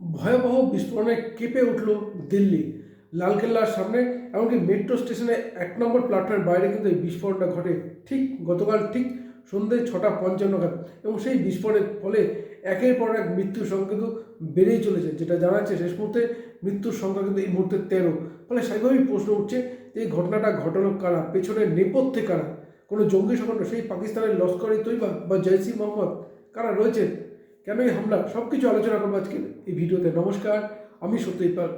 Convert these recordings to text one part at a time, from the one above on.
ভয়াবহ বিস্ফোরণে কেঁপে উঠল দিল্লি। লালকেল্লার সামনে, এমনকি মেট্রো স্টেশনে এক নম্বর প্ল্যাটফর্মের বাইরে কিন্তু এই বিস্ফোরণটা ঘটে। ঠিক গতকাল ঠিক সন্ধ্যে ছটা পঞ্চান্ন নাগাদ। এবং সেই বিস্ফোরণের ফলে একের পর এক মৃত্যুর সংখ্যা কিন্তু বেড়েই চলেছে, যেটা জানা যাচ্ছে শেষ মুহূর্তে মৃত্যুর সংখ্যা কিন্তু এই মুহূর্তে তেরো। ফলে স্বাভাবিক প্রশ্ন উঠছে, যে এই ঘটনাটা ঘটালো কারা? পেছনে নেপথ্যে কারা? কোনো জঙ্গি সংগঠন, সেই পাকিস্তানের লস্কর তৈবা বা জয়সি মোহাম্মদ কারা রয়েছে কেন এই হামলা? সব কিছু আলোচনা করব আজকে এই ভিডিওতে। নমস্কার, আমি সত্যই পাল।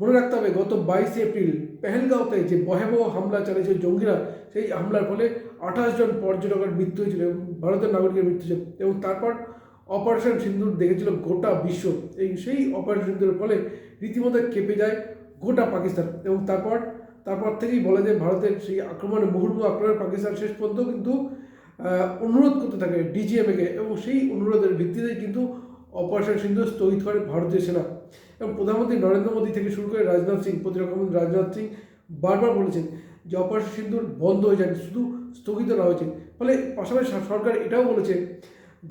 মনে রাখতে হবে, গত বাইশে এপ্রিল পেহেলগাঁওতে যে ভয়াবহ হামলা চালিয়েছে জঙ্গিরা, সেই হামলার ফলে আঠাশ জন পর্যটকের মৃত্যু হয়েছিল এবং ভারতের নাগরিকের মৃত্যু হয়েছিল এবং তারপর অপারেশন সিন্দুর দেখেছিল গোটা বিশ্ব। এই সেই অপারেশন সিন্দুরের ফলে রীতিমতো কেঁপে যায় গোটা পাকিস্তান এবং তারপর তারপর থেকেই বলা যায় ভারতের সেই আক্রমণে মুহুর্মুহ আক্রমণে পাকিস্তান শেষ পর্যন্ত কিন্তু অনুরোধ করতে থাকে ডিজিএমএকে এবং সেই অনুরোধের ভিত্তিতে কিন্তু অপারেশন সিন্ধু স্থগিত করে ভারতীয় সেনা। এবং প্রধানমন্ত্রী নরেন্দ্র মোদী থেকে শুরু করে রাজনাথ সিং, প্রতিরক্ষা মন্ত্রী রাজনাথ সিং বারবার বলেছেন যে অপারেশন সিন্ধুর বন্ধ হয়ে যায়নি, শুধু স্থগিত করা হয়েছে। ফলে পাশাপাশি সরকার এটাও বলেছে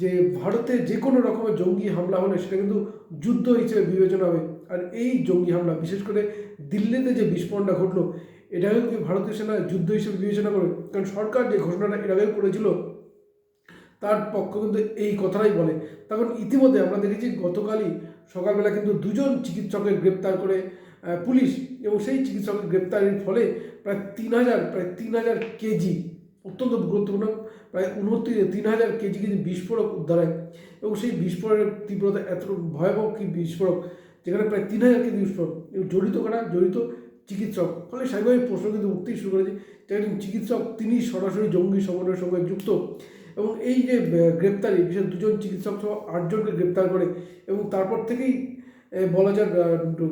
যে ভারতে যে কোনো রকমের জঙ্গি হামলা হলে সেটা কিন্তু যুদ্ধ হিসেবে বিবেচনা হবে। আর এই জঙ্গি হামলা, বিশেষ করে দিল্লিতে যে বিস্ফোরণটা ঘটলো এটাকেও কি ভারতীয় সেনা যুদ্ধ হিসেবে বিবেচনা করে, কারণ সরকার যে ঘোষণাটা এর আগেও করেছিল, তার পক্ষ কিন্তু এই কথাটাই বলে। তখন ইতিমধ্যে আমরা দেখেছি গতকালই সকালবেলা কিন্তু দুজন চিকিৎসককে গ্রেপ্তার করে পুলিশ এবং সেই চিকিৎসকের গ্রেপ্তারের ফলে প্রায় তিন হাজার, প্রায় তিন হাজার কেজি, অত্যন্ত গুরুত্বপূর্ণ, প্রায় উনত্রিশ তিন হাজার কেজি কেজি বিস্ফোরক উদ্ধার হয়। এবং সেই বিস্ফোরণের তীব্রতা এত ভয়াবহ কি বিস্ফোরক? যেখানে প্রায় তিন হাজার কেজি বিস্ফোরক। জড়িত কারা? জড়িত চিকিৎসক। ফলে স্বাভাবিক প্রশ্ন কিন্তু উঠতেই শুরু করেছে যে একজন চিকিৎসক তিনি সরাসরি জঙ্গি সংগঠনের সঙ্গে যুক্ত এবং এই যে গ্রেপ্তারি বিশেষ দুজন চিকিৎসক সহ আটজনকে গ্রেপ্তার করে এবং তারপর থেকেই বলা আহ,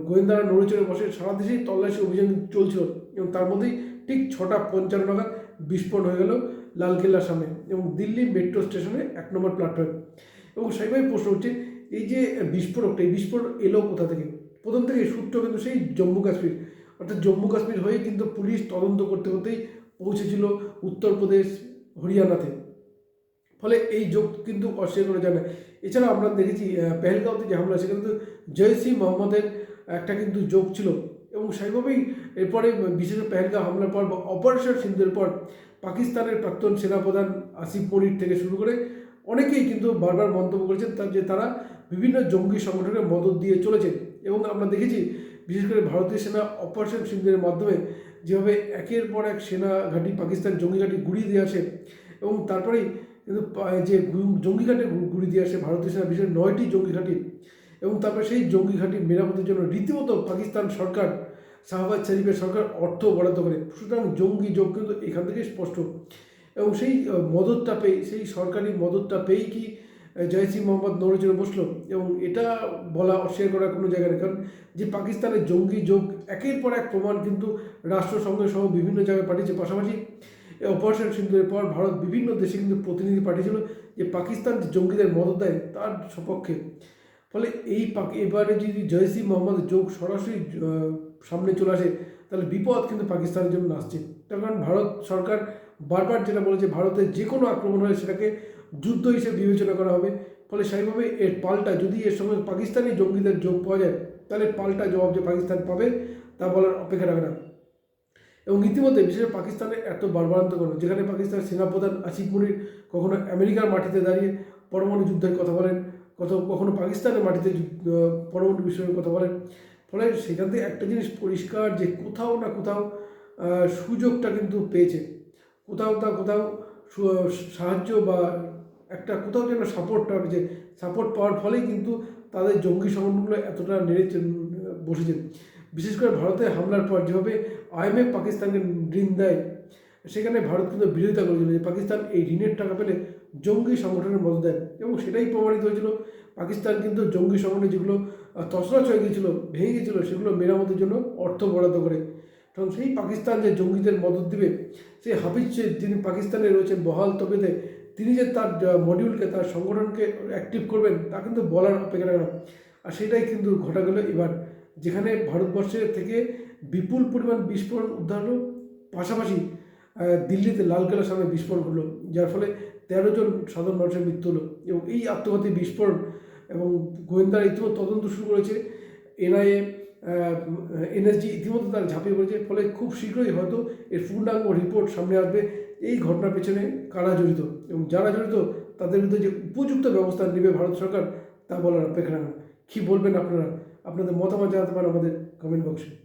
গোয়েন্দারা নড়ে চড়ে বসে সারা দেশেই তল্লাশি অভিযান চলছিল এবং তার মধ্যেই ঠিক ছটা পঞ্চান্ন নাগাদ বিস্ফোরণ হয়ে গেল লালকেল্লার সামনে এবং দিল্লি মেট্রো স্টেশনে এক নম্বর প্ল্যাটফর্ম। এবং সেইভাবে প্রশ্ন হচ্ছে এই যে বিস্ফোরকটা এই বিস্ফোরণ এলো কোথা থেকে? প্রথম থেকে সূত্র কিন্তু সেই জম্মু কাশ্মীর। অর্থাৎ জম্মু কাশ্মীর হয়ে কিন্তু পুলিশ তদন্ত করতে করতেই পৌঁছেছিল উত্তরপ্রদেশ, হরিয়ানাতে। ফলে এই যোগ কিন্তু অস্বীকার করা না এছাড়া আমরা দেখেছি পেহেলগাঁওতে যে হামলা, সেখানে কিন্তু জয়সি মোহাম্মদের একটা কিন্তু যোগ ছিল এবং সেইভাবেই এরপরে বিশেষ পেহেলগাঁও হামলার পর বা অপারেশন সিন্ধুর পর পাকিস্তানের প্রাক্তন সেনাপ্রধান আসিফ মনির থেকে শুরু করে অনেকেই কিন্তু বারবার মন্তব্য করেছেন যে তারা বিভিন্ন জঙ্গি সংগঠনের মদত দিয়ে চলেছে এবং আমরা দেখেছি বিশেষ করে ভারতীয় সেনা অপারেশন সিন্ধুরের মাধ্যমে যেভাবে একের পর এক সেনা ঘাঁটি, পাকিস্তান জঙ্গি ঘাঁটি গুড়িয়ে দিয়ে আসে এবং তারপরেই কিন্তু যে জঙ্গি ঘাঁটি গু- গুলি দিয়ে আসে ভারতীয় সেনা, বিশেষ নয়টি জঙ্গি ঘাঁটি এবং তারপরে সেই জঙ্গি ঘাঁটি মেরামতের জন্য রীতিমতো পাকিস্তান সরকার, শাহবাজ শরীফের সরকার অর্থ বরাদ্দ করে। সুতরাং জঙ্গি যোগ কিন্তু এখান থেকে স্পষ্ট এবং সেই মদতটা পেয়ে, সেই সরকারি মদতটা পেয়েই কি জয়সি মোহাম্মদ নড়েচড়ে বসল এবং এটা বলা অস্বীকার করার কোনো জায়গা নেই। কারণ যে পাকিস্তানের জঙ্গি যোগ, একের পর এক প্রমাণ কিন্তু রাষ্ট্রসংঘ সহ বিভিন্ন জায়গায় পাঠিয়েছে। পাশাপাশি অপারেশন সিন্ধুরের পর ভারত বিভিন্ন দেশে কিন্তু প্রতিনিধি পাঠিয়েছিল যে পাকিস্তান যে জঙ্গিদের মদত দেয় তার সপক্ষে। ফলে এই এবারে যদি জয়সি মোহাম্মদ যোগ সরাসরি সামনে চলে আসে, তাহলে বিপদ কিন্তু পাকিস্তানের জন্য আসছে। তার কারণ ভারত সরকার বারবার যেটা বলেছে, ভারতের যে কোনো আক্রমণ হলে সেটাকে যুদ্ধ হিসেবে বিবেচনা করা হবে। ফলে সেইভাবে এর পাল্টা যদি এর সঙ্গে পাকিস্তানি জঙ্গিদের যোগ পাওয়া যায়, তাহলে পাল্টা জবাব যে পাকিস্তান পাবে, তা বলার অপেক্ষা রাখে না। এবং ইতিমধ্যে বিশেষ পাকিস্তানের এত বারবারান্ত করো যেখানে পাকিস্তানের সেনাপ্রধান আসিফ মুনির কখনো আমেরিকার মাটিতে দাঁড়িয়ে পরমাণু যুদ্ধের কথা বলেন, কত, কখনো পাকিস্তানের মাটিতে পরমাণু বিষয়ের কথা বলেন। ফলে সেখান থেকে একটা জিনিস পরিষ্কার যে কোথাও না কোথাও সুযোগটা কিন্তু পেয়েছে। কোথাও না কোথাও সাহায্য বা একটা কোথাও যেন সাপোর্টটা যে সাপোর্ট পাওয়ার ফলেই কিন্তু তাদের জঙ্গি সংগঠনগুলো এতটা নেড়ে চে- বসেছে বিশেষ করে ভারতে হামলার পর যেভাবে আইএমএফ পাকিস্তানকে ঋণ দেয়, সেখানে ভারত কিন্তু বিরোধিতা করেছিল যে পাকিস্তান এই ঋণের টাকা পেলে জঙ্গি সংগঠনের মদত দেয় এবং সেটাই প্রমাণিত হয়েছিল। পাকিস্তান কিন্তু জঙ্গি সংগঠনে যেগুলো তছনছ হয়ে গিয়েছিল, ভেঙে গিয়েছিল, সেগুলো মেরামতের জন্য অর্থ বরাদ্দ করে। কারণ সেই পাকিস্তান যে জঙ্গিদের মদত দিবে, সেই হাফিজ যিনি পাকিস্তানে রয়েছেন বহাল তবেতে তিনি যে তার মডিউলকে তার সংগঠনকে অ্যাক্টিভ করবেন, তা কিন্তু বলার অপেক্ষা রাখে না। আর সেটাই কিন্তু ঘটা গেল এবার। যেখানে ভারতবর্ষের থেকে বিপুল পরিমাণ বিস্ফোরণ উদ্ধার হলো, পাশাপাশি দিল্লিতে লালকেল্লার সামনে বিস্ফোরণ হলো যার ফলে তেরো জন সাধারণ মানুষের মৃত্যু হলো এবং এই আত্মঘাতী বিস্ফোরণ এবং গোয়েন্দারা ইতিমধ্যে তদন্ত শুরু করেছে। এনআইএ এনএসজি ইতিমধ্যে তারা ঝাঁপিয়ে পড়েছে, ফলে খুব শীঘ্রই হয়তো এর পূর্ণাঙ্গ রিপোর্ট সামনে আসবে। এই ঘটনার পেছনে কারা জড়িত এবং যারা জড়িত তাদের মধ্যে যে উপযুক্ত ব্যবস্থা নেবে ভারত সরকার, তা বলার অপেক্ষা রাখা। কী বলবেন আপনারা আপনাদের মতামত জানাতে পারেন আমাদের কমেন্ট বক্সে